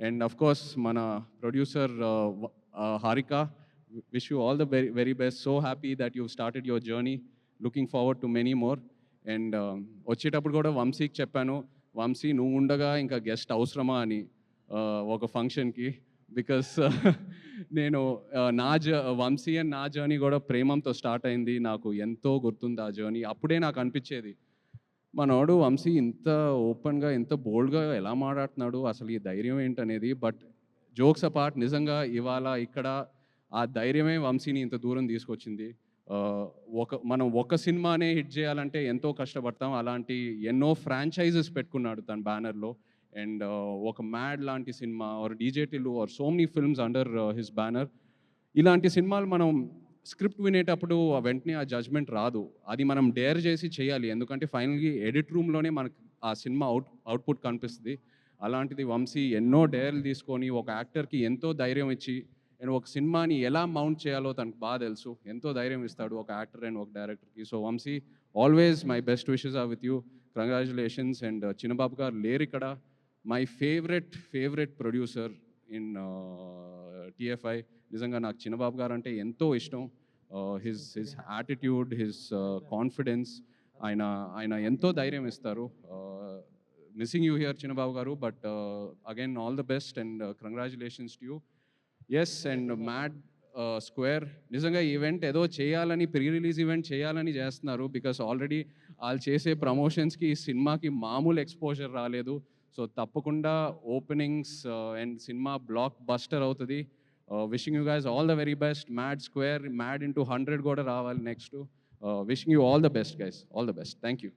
And of course మన producer Harika wish you all the very very best so happy that you started your journey looking forward to many more and వచ్చేటప్పుడు కూడా వంశీకి చెప్పాను వంశీ నువ్వు ఉండగా ఇంకా guest అవసరమా అని ఒక ఫంక్షన్కి? బికాస్ uh, నేను నా జ వంశీ అండ్ నా జర్నీ కూడా ప్రేమంతో స్టార్ట్ అయింది. నాకు ఎంతో గుర్తుంది ఆ జర్నీ. అప్పుడే నాకు అనిపించేది మనోడు వంశీ ఇంత ఓపెన్గా ఇంత బోల్డ్గా ఎలా మాట్లాడుతున్నాడు? అసలు ఈ ధైర్యం ఏంటనేది? బట్ జోక్స్ అపార్ట్ నిజంగా ఇవాళ ఇక్కడ ఆ ధైర్యమే వంశీని ఇంత దూరం తీసుకొచ్చింది. ఒక మనం ఒక సినిమానే హిట్ చేయాలంటే ఎంతో కష్టపడతాం. అలాంటి ఎన్నో ఫ్రాంచైజెస్ పెట్టుకున్నాడు తన బ్యానర్లో. అండ్ ఒక మ్యాడ్ లాంటి సినిమా or డీజేటిల్ or so many films under his banner. ఇలాంటి సినిమాలు మనం స్క్రిప్ట్ వినేటప్పుడు ఆ వెంటనే ఆ జడ్జ్మెంట్ రాదు. అది మనం డేర్ చేసి చేయాలి. ఎందుకంటే ఫైనల్గా ఎడిట్ రూమ్లోనే మనకు ఆ సినిమా అవుట్ అవుట్పుట్ కనిపిస్తుంది. అలాంటిది వంశీ ఎన్నో డేర్లు తీసుకొని ఒక యాక్టర్కి ఎంతో ధైర్యం ఇచ్చి అండ్ ఒక సినిమాని ఎలా మౌంట్ చేయాలో తనకు బాగా తెలుసు. ఎంతో ధైర్యం ఇస్తాడు ఒక యాక్టర్ అండ్ ఒక డైరెక్టర్కి so Vamsi always my best wishes are with you congratulations and Chinna Babu గారు లేరు ఇక్కడ my favourite favourite producer in TFI నిజంగా నాకు చిన్నబాబు గారు అంటే ఎంతో ఇష్టం. His his attitude his confidence ఆయన ఆయన ఎంతో ధైర్యం ఇస్తారు. మిస్సింగ్ యూ హియర్ చిన్నబాబు గారు but again all the best and congratulations to you yes and mad square నిజంగా ఈవెంట్ ఏదో చేయాలని ప్రీ రిలీజ్ ఈవెంట్ చేయాలని చేస్తున్నారు బికాస్ ఆల్రెడీ వాళ్ళు చేసే ప్రమోషన్స్కి ఈ సినిమాకి మామూలు ఎక్స్పోజర్ రాలేదు. సో తప్పకుండా ఓపెనింగ్స్ అండ్ uh, సినిమా బ్లాక్ బస్టర్ అవుతుంది. Wishing you guys all the very best mad square mad into hundred కూడా రావాలి next wishing you all the best guys all the best thank you